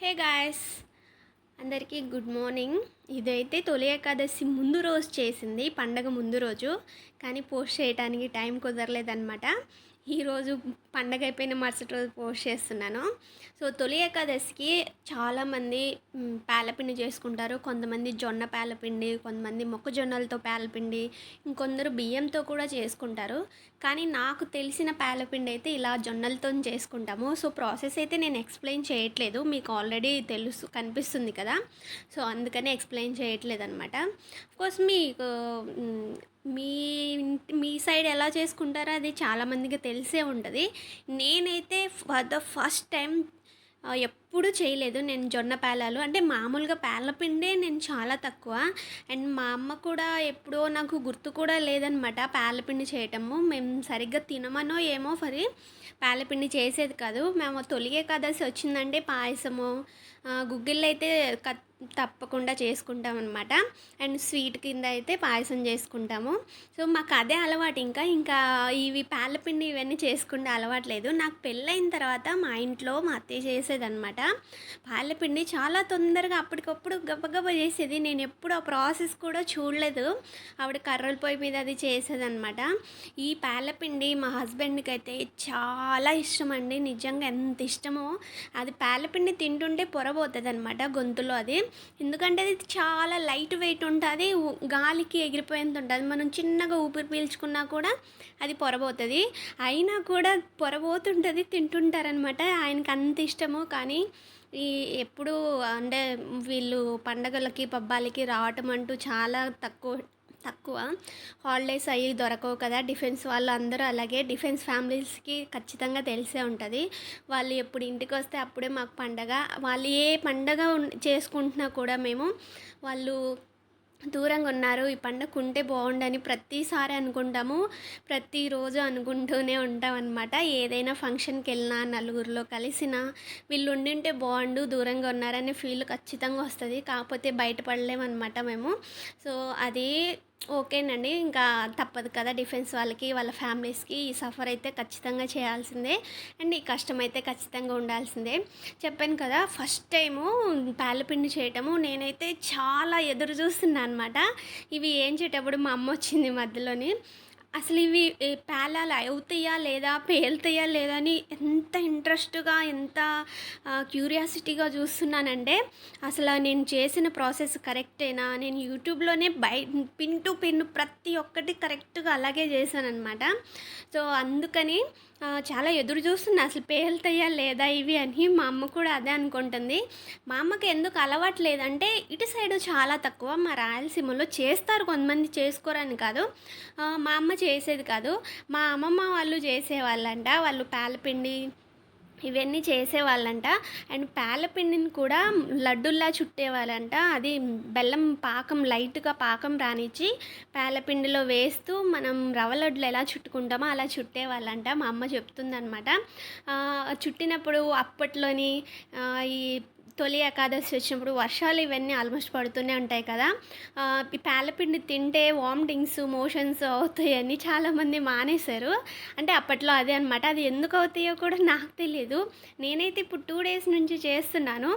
హే guys అందరికీ good morning. ఇదైతే తొలి ఏకాదశి ముందు రోజు చేసింది పండగ ముందు రోజు. కానీ పోస్ట్ చేయడానికి టైం కుదరలేదన్నమాట. ఈరోజు పండగ అయిపోయిన మరుసటి రోజు పోస్ట్ చేస్తున్నాను. సో తొలి ఏకాదశికి చాలామంది పేలపిండి చేసుకుంటారు. కొంతమంది జొన్న పేలపిండి కొంతమంది మొక్కజొన్నలతో పేలపిండి ఇంకొందరు బియ్యంతో కూడా చేసుకుంటారు. కానీ నాకు తెలిసిన పేలపిండి అయితే ఇలా జొన్నలతో చేసుకుంటాము. సో ప్రాసెస్ అయితే నేను ఎక్స్ప్లెయిన్ చేయట్లేదు. మీకు ఆల్రెడీ తెలుసు కనిపిస్తుంది కదా. సో అందుకనే ఎక్స్ప్లెయిన్ చేయట్లేదు అనమాట కోర్స్ మీకు మీ మీ సైడ్ ఎలా చేసుకుంటారో అది చాలామందికి తెలిసే ఉంటుంది. నేనైతే ఫర్ ద ఫస్ట్ టైం ఎప్పుడు ఎప్పుడూ చేయలేదు నేను జొన్న పేలాలు. అంటే మామూలుగా పేల పిండే నేను చాలా తక్కువ. అండ్ మా అమ్మ కూడా ఎప్పుడో నాకు గుర్తు కూడా లేదనమాట పేలపిండి చేయటము. మేము సరిగ్గా తినమనో ఏమో మరి పేలపిండి చేసేది కాదు. మేము తొలిగే కదసి వచ్చిందంటే పాయసము గుగ్గిళ్ళు అయితే తప్పకుండా చేసుకుంటాం అనమాట అండ్ స్వీట్ కింద అయితే పాయసం చేసుకుంటాము. సో మాకు అదే అలవాటు ఇంకా. ఇంకా ఇవి పాలపిండి ఇవన్నీ చేసుకుంటే అలవాటు లేదు. నాకు పెళ్ళైన తర్వాత మా ఇంట్లో మా అత్తయ్య చేసేదనమాట పాలపిండి చాలా తొందరగా అప్పటికప్పుడు గబగబా చేసేది. నేను ఎప్పుడు ఆ ప్రాసెస్ కూడా చూడలేదు. ఆవిడ కర్రల పొయ్యి మీద అది చేసేదనమాట ఈ పాలపిండి మా హస్బెండ్కి అయితే చాలా ఇష్టం అండి నిజంగా ఎంత ఇష్టమో. అది పాలపిండి తింటుంటే పొరబోతుంది అనమాట గొంతులో అది. ఎందుకంటే అది చాలా లైట్ వెయిట్ ఉంటుంది గాలికి ఎగిరిపోయేంత ఉంటుంది. మనం చిన్నగా ఊపిరి పీల్చుకున్నా కూడా అది పొరబోతుంది. అయినా కూడా పొరబోతుంటుంది తింటుంటారనమాట ఆయనకి అంత ఇష్టము. కానీ ఈ ఎప్పుడు అంటే వీళ్ళు పండగలకి పబ్బాలకి రావటం అంటూ చాలా తక్కువ తక్కువ. హాలిడేస్ అయ్యి దొరకవు కదా డిఫెన్స్ వాళ్ళు అందరూ అలాగే డిఫెన్స్ ఫ్యామిలీస్కి ఖచ్చితంగా తెలిసే ఉంటుంది. వాళ్ళు ఎప్పుడు ఇంటికి వస్తే అప్పుడే మాకు పండగ. వాళ్ళు ఏ పండగ చేసుకుంటున్నా కూడా మేము వాళ్ళు దూరంగా ఉన్నారు. ఈ పండగ ఉంటే బాగుండని ప్రతిసారి అనుకుంటాము. ప్రతిరోజు అనుకుంటూనే ఉంటాం అనమాట ఏదైనా ఫంక్షన్కి వెళ్ళినా నలుగురిలో కలిసినా వీళ్ళు ఉండింటే బాగుండు దూరంగా ఉన్నారనే ఫీల్ ఖచ్చితంగా వస్తుంది. కాకపోతే బయటపడలేమన్నమాట మేము. సో అది ఓకేనండి. ఇంకా తప్పదు కదా డిఫెన్స్ వాళ్ళకి వాళ్ళ ఫ్యామిలీస్కి ఈ సఫర్ అయితే ఖచ్చితంగా చేయాల్సిందే. అండ్ ఈ కష్టం అయితే ఖచ్చితంగా ఉండాల్సిందే. చెప్పాను కదా ఫస్ట్ టైము పాలపిండి చేయటము నేనైతే చాలా ఎదురు చూస్తున్నాను అనమాట ఇవి ఏం చేసేటప్పుడు మా అమ్మ వచ్చింది మధ్యలోని. అసలు ఇవి ఏ, పేలాలు అవుతాయా లేదా పేలుతాయా లేదా అని ఎంత ఇంట్రెస్ట్గా ఎంత క్యూరియాసిటీగా చూస్తున్నానంటే అసలు నేను చేసిన ప్రాసెస్ కరెక్టేనా? నేను యూట్యూబ్లోనే బై పిన్ టు పిన్ ప్రతి ఒక్కటి కరెక్ట్గా అలాగే చేశాను అనమాట సో అందుకని చాలా ఎదురు చూస్తున్నా అసలు పేలుతాయా లేదా ఇవి అని మా అమ్మ కూడా అదే అనుకుంటుంది. మా అమ్మకి ఎందుకు అలవాటు లేదంటే ఇటు సైడ్ చాలా తక్కువ మా రాయలసీమలో చేస్తారు కొంతమంది చేసుకోరని కాదు. మా అమ్మ చేసేది కాదు. మా అమ్మమ్మ వాళ్ళు చేసేవాళ్ళంట. వాళ్ళు పాలపిండి ఇవన్నీ చేసేవాళ్ళంట. అండ్ పాలపిండిని కూడా లడ్డుల్లా చుట్టేవాళ్ళంట. అది బెల్లం పాకం లైట్గా పాకం రానిచ్చి పాలపిండిలో వేస్తూ మనం రవ్వ లడ్డులు ఎలా చుట్టుకుంటామో అలా చుట్టేవాళ్ళంట. మా అమ్మ చెప్తుందనమాట చుట్టినప్పుడు అప్పట్లోని ఈ తొలి ఏకాదశి వచ్చినప్పుడు వర్షాలు ఇవన్నీ ఆల్మోస్ట్ పడుతూనే ఉంటాయి కదా. ఈ పేలపిండి తింటే వామిటింగ్స్ మోషన్స్ అవుతాయని చాలామంది మానేశారు. అంటే అప్పట్లో అదే అనమాట అది ఎందుకు అవుతాయో కూడా నాకు తెలియదు నేనైతే ఇప్పుడు టూ డేస్ నుంచి చేస్తున్నాను.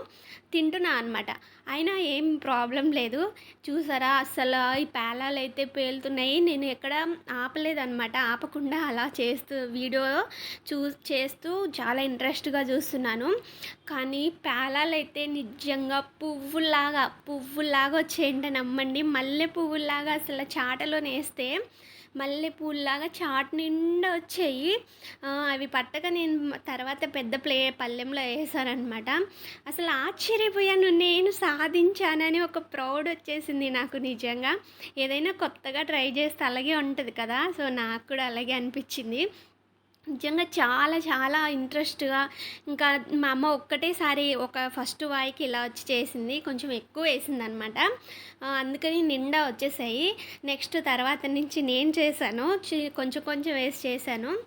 తింటున్నా అనమాట అయినా ఏం ప్రాబ్లం లేదు. చూసారా? అసలు ఈ పేలాలు అయితే పేలుతున్నాయి. నేను ఎక్కడ ఆపలేదన్నమాట ఆపకుండా అలా చేస్తూ వీడియో చూ చేస్తూ చాలా ఇంట్రెస్ట్గా చూస్తున్నాను. కానీ పేలాలు అయితే అయితే నిజంగా పువ్వులాగా పువ్వులాగా వచ్చేయంట నమ్మండి. మల్లె పువ్వులాగా అసలు చాటలో వేస్తే మల్లె పూల్లాగా చాట్ నిండా వచ్చాయి. అవి పట్టక నేను తర్వాత పెద్ద ప్లే పల్లెంలో వేసానమాట అసలు ఆశ్చర్యపోయాను. నేను సాధించానని ఒక ప్రౌడ్ వచ్చేసింది నాకు నిజంగా. ఏదైనా కొత్తగా ట్రై చేస్తే అలాగే ఉంటుంది కదా. సో నాకు కూడా అలాగే అనిపించింది. నిజంగా చాలా చాలా ఇంట్రెస్ట్గా ఇంకా మా అమ్మ ఒక్కటేసారి ఒక ఫస్ట్ వాయికి ఇలా వచ్చి చేసింది. కొంచెం ఎక్కువ వేసింది అనమాట అందుకని నిండా వచ్చేసాయి. నెక్స్ట్ తర్వాత నుంచి నేను చేశాను. చి- కొంచెం కొంచెం వేసి చేశాను.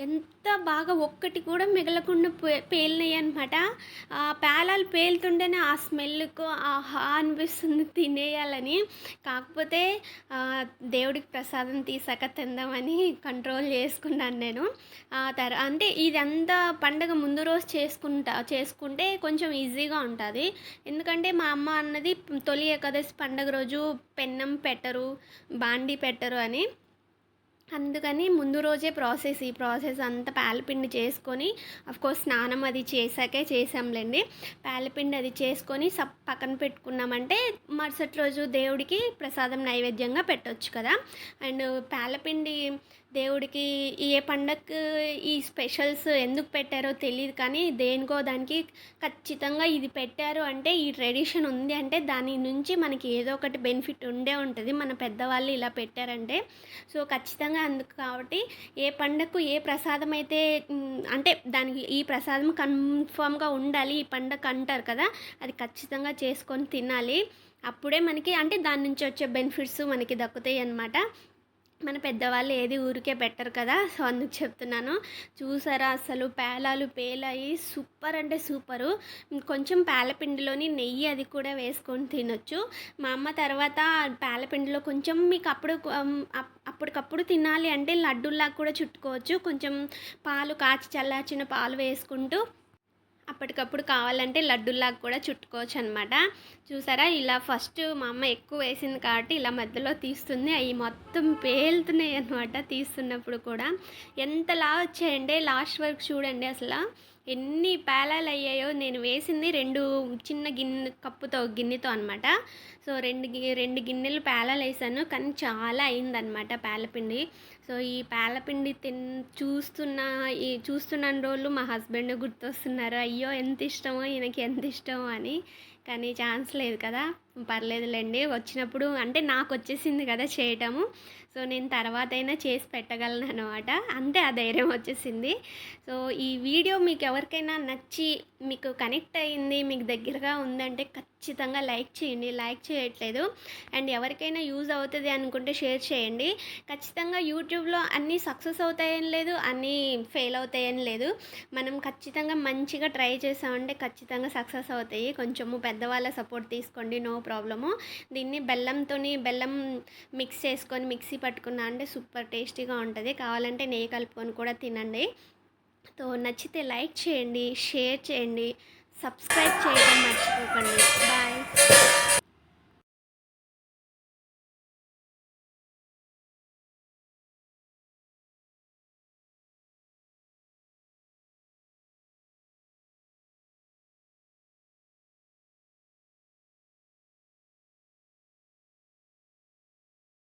ఎంత బాగా ఒక్కటి కూడా మిగలకుండా పే పేలినాయి అనమాట ఆ పేలాలు పేలుతుంటేనే ఆ స్మెల్కు ఆహా అనిపిస్తుంది తినేయాలని. కాకపోతే దేవుడికి ప్రసాదం తీసాక తిందామని కంట్రోల్ చేసుకున్నాను నేను. తర అంటే ఇదంతా పండగ ముందు రోజు చేసుకుంటా చేసుకుంటే కొంచెం ఈజీగా ఉంటుంది. ఎందుకంటే మా అమ్మ అన్నది తొలి ఏకాదశి పండగ రోజు పెన్నం పెట్టరు బాండి పెట్టరు అని. అందుకని ముందు రోజే ప్రాసెస్ ఈ ప్రాసెస్ అంతా పాలపిండి చేసుకొని కోర్స్ స్నానం అది చేశాకే చేసాంలేండి పాలపిండి అది చేసుకొని సప్ పక్కన పెట్టుకున్నామంటే మరుసటి రోజు దేవుడికి ప్రసాదం నైవేద్యంగా పెట్టొచ్చు కదా. అండ్ పాలపిండి దేవుడికి ఏ పండగకు ఈ స్పెషల్స్ ఎందుకు పెట్టారో తెలియదు కానీ దేనికో దానికి ఖచ్చితంగా ఇది పెట్టారు అంటే ఈ ట్రెడిషన్ ఉంది అంటే దాని నుంచి మనకి ఏదో ఒకటి బెనిఫిట్ ఉండే ఉంటుంది. మన పెద్దవాళ్ళు ఇలా పెట్టారంటే. సో ఖచ్చితంగా అందుకు కాబట్టి ఏ పండగకు ఏ ప్రసాదం అయితే అంటే దానికి ఈ ప్రసాదం కన్ఫామ్గా ఉండాలి ఈ పండగ అంటారు కదా అది ఖచ్చితంగా చేసుకొని తినాలి. అప్పుడే మనకి అంటే దాని నుంచి వచ్చే బెనిఫిట్స్ మనకి దక్కుతాయి అన్నమాట. మన పెద్దవాళ్ళు ఏది ఊరికే పెట్టరు కదా సో అందుకు చెప్తున్నాను. చూసారా అసలు పేలాలు పేలాయి సూపర్ అంటే సూపరు. కొంచెం పేలపిండిలోని నెయ్యి అది కూడా వేసుకొని తినొచ్చు. మా అమ్మ తర్వాత పేలపిండిలో కొంచెం మీకు అప్పుడు అప్- అప్పటికప్పుడు తినాలి అంటే లడ్డూల్లా కూడా చుట్టుకోవచ్చు. కొంచెం పాలు కాచి చల్లార్చిన పాలు వేసుకుంటూ అప్పటికప్పుడు కావాలంటే లడ్డూలాగా కూడా చుట్టుకోవచ్చు అనమాట చూసారా? ఇలా ఫస్ట్ మా అమ్మ ఎక్కువ వేసింది కాబట్టి ఇలా మధ్యలో తీస్తుంది. అవి మొత్తం పేలుతున్నాయి అనమాట తీస్తున్నప్పుడు కూడా. ఎంతలా వచ్చాయంటే లాస్ట్ వరకు చూడండి అసలు. ఎన్ని పేలాలు అయ్యాయో నేను వేసింది రెండు చిన్న గిన్నె కప్పుతో గిన్నెతో అనమాట సో రెండు గి- రెండు గిన్నెలు పేలాలు వేసాను. కానీ చాలా అయిందనమాట పేలపిండి. సో ఈ పేలపిండి తిన్ చూస్తున్న ఈ చూస్తున్న రోజులు మా హస్బెండ్ గుర్తొస్తున్నారు. అయ్యో ఎంత ఇష్టమో ఈయనకి ఎంత ఇష్టమో అని. కానీ ఛాన్స్ లేదు కదా. పర్లేదులేండి. వచ్చినప్పుడు అంటే నాకు వచ్చేసింది కదా చేయటము. సో నేను తర్వాత అయినా చేసి పెట్టగలను అనమాట అంతే ఆ ధైర్యం వచ్చేసింది. సో ఈ వీడియో మీకు ఎవరికైనా నచ్చి మీకు కనెక్ట్ అయ్యింది మీకు దగ్గరగా ఉందంటే ఖచ్చితంగా లైక్ చేయండి. లైక్ చేయట్లేదు. అండ్ ఎవరికైనా యూజ్ అవుతుంది అనుకుంటే షేర్ చేయండి. ఖచ్చితంగా యూట్యూబ్లో అన్నీ సక్సెస్ అవుతాయని లేదు అన్నీ ఫెయిల్ అవుతాయని లేదు. మనం ఖచ్చితంగా మంచిగా ట్రై చేసామంటే ఖచ్చితంగా సక్సెస్ అవుతాయి. కొంచెము పెద్దవాళ్ళ సపోర్ట్ తీసుకోండి. No problem. దీన్ని బెల్లంతో బెల్లం మిక్స్ చేసుకొని మిక్సీ పట్టుకున్నా అంటే సూపర్ టేస్టీగా ఉంటుంది. కావాలంటే నెయ్యి కలుపుకొని కూడా తినండి. సో నచ్చితే లైక్ చేయండి షేర్ చేయండి సబ్స్క్రైబ్ చేయడం మర్చిపోకండి. బాయ్.